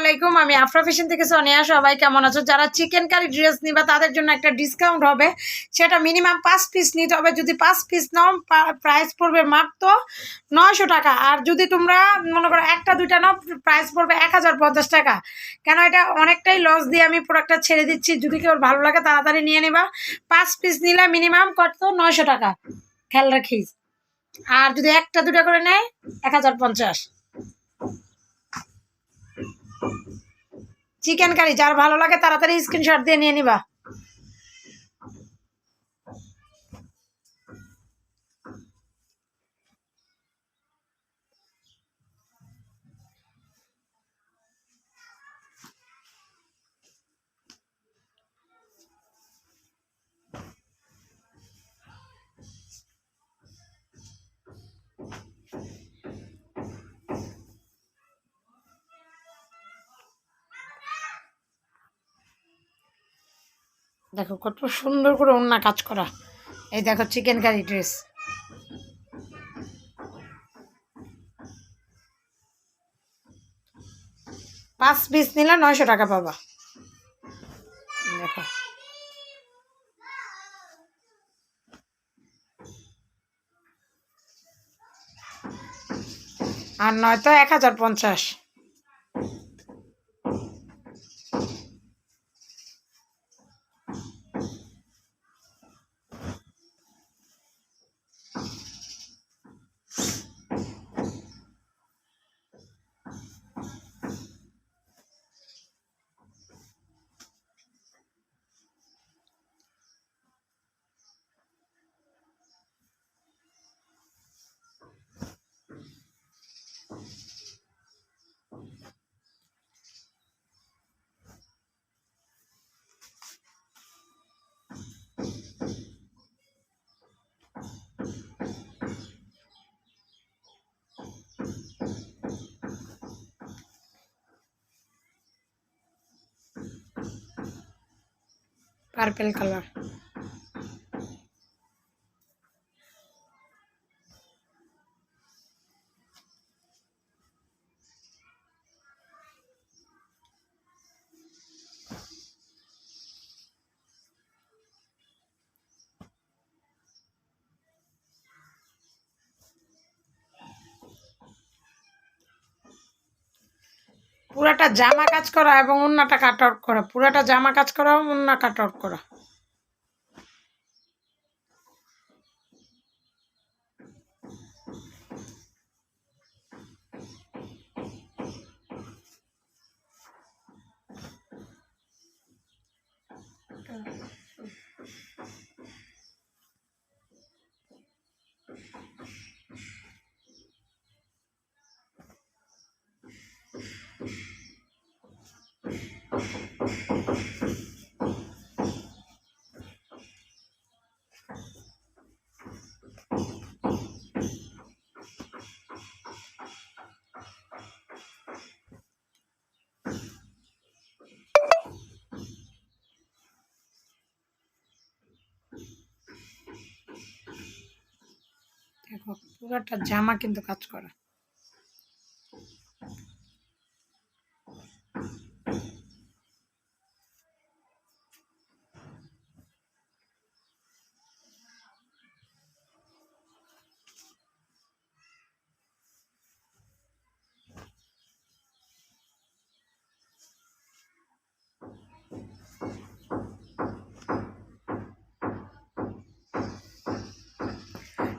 আলাইকুম, আমি আফরা ফ্যাশন থেকে সোনিয়া সবাই কেমন আছো? যারা চিকেন কারি ড্রেস নিবা, তাদের জন্য একটা ডিসকাউন্ট হবে। সেটা মিনিমাম পাঁচ পিস নিতে হবে। যদি পাঁচ পিস নাও প্রাইস পড়বে মাত্র নয়শো টাকা। আর যদি তোমরা মনে করো একটা, দুইটা নাও প্রাইস পড়বে এক হাজার পঞ্চাশ টাকা। কেন এটা অনেকটাই লস দিয়ে আমি প্রোডাক্টটা ছেড়ে দিচ্ছি। যদি কেউ ভালো লাগে, তাড়াতাড়ি নিয়ে নিবা। পাঁচ পিস নিলে মিনিমাম কত? নয়শো টাকা। খেয়াল রাখিস। আর যদি একটা দুটা করে নেয়, এক হাজার পঞ্চাশ। চিকেন কারি যার ভালো লাগে তাড়াতাড়ি স্ক্রিনশট দিয়ে নিয়ে নিবা। দেখো কত সুন্দর করে অন্য কাজ করা। এই দেখো চিকেন কারি ড্রেস পাঁচ পিস নিলে নয়শো টাকা পাবা। দেখো। আর নয়তো এক হাজার পঞ্চাশ। Purple colour. পুরাটা জামা কাজ করা এবং অন্যটা কাট আউট করা। পুরাটা জামা কাজ করা এবং অন্য কাট আউট করা। দেখো পুরাটা জামা কিন্তু কাজ করা।